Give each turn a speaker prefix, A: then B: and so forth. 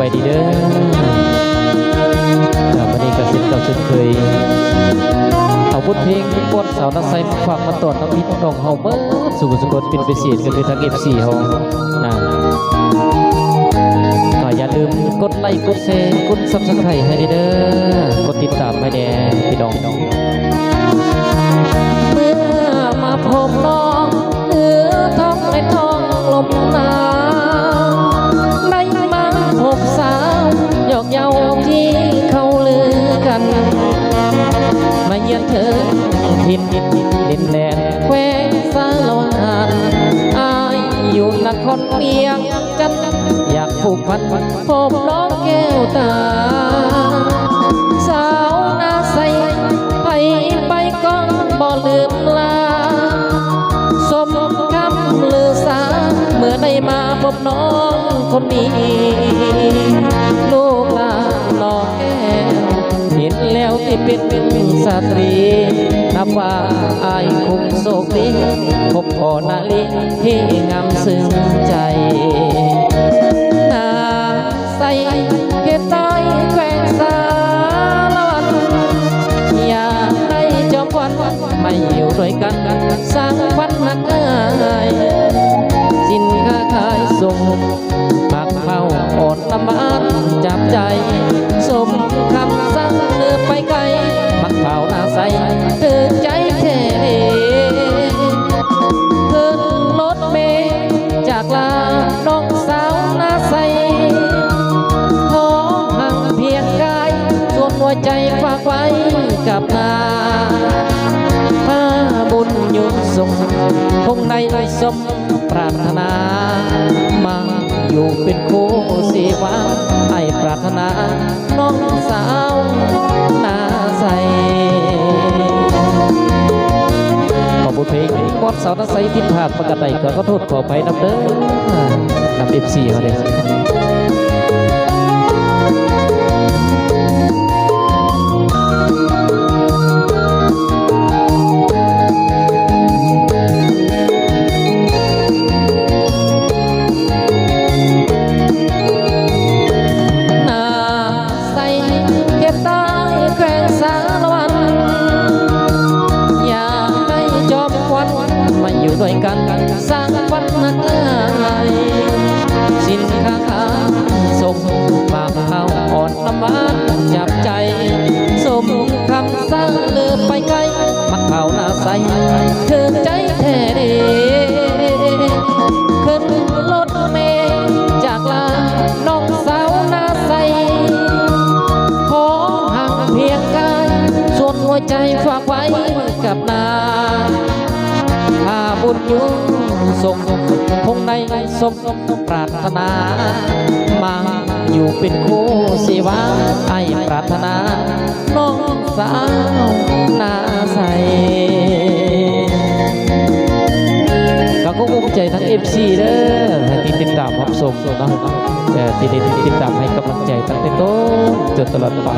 A: บายดีเด้อวันนี้ก็สิบกับสุดเคยเอาบทเพลงปวดนสาวนักไซฝากมาตรอดน้ำพิษน้องเฮาเมื่อสู่สกลเป็นไปเสียดกันเลยทางเอฟซีเฮานะก็อย่าลืมกดไลค์กดแชร์กดซับสไครต์ให้ดีเด้อกดติดตามให้แด่พี่น้อง เยือนเธอทินดินแดนแควงสารวันอายอยู่นครเมียงจันทน์อยากผูกพันพบน้องแก้วตา สาวนาใสไปไปก็บ่ลืมลา สมคำลือสาเมื่อได้มาพบน้องคนนี้ เป็นเป็นสตรี นับว่าอายคงโชคดีพบพ่อนาลิที่งามซึ้งากลาน้องสาวนาใสท้องห่างเพียงกายส่วนหัวใจฝากไว้กับนาถ้าบุญยู่สงคงในสมปรารถนา มาอยู่เป็นคู่สีวาให้ปรารถนา น้องสาวนาใสขอบคุณเพลง กอมสาวนาใสผิดพลาดประกาศใดก็ขอโทษขอไปนำเด้อนำเอฟซีเขาเลย วยกันสร้างฝันนักง่ายสินค้าขาส่งปากข้าอ่อนน้ำหวาจับใจสมคำสั่งเลือไปไกลมักเผาหน้าใสเธอใจแท้เดีขึ้นรถเมล์จากลาน้องสาวหน้าใสขอห่างเพียงกายส่วนหัวใจฝากไว้กับนา ถ้าบุญยู่งส่งคงในสมปรารถนา มาอยู่เป็นคู่สิวาไอปรารถนา น้องสาวนาใสก็คงภูมิใจทั้ง FC เด้อที่ติดตามรับชมเนาะต่ที่ได้ติดตามให้กำลังใจตั้งแต่ต้นจนตลอดไป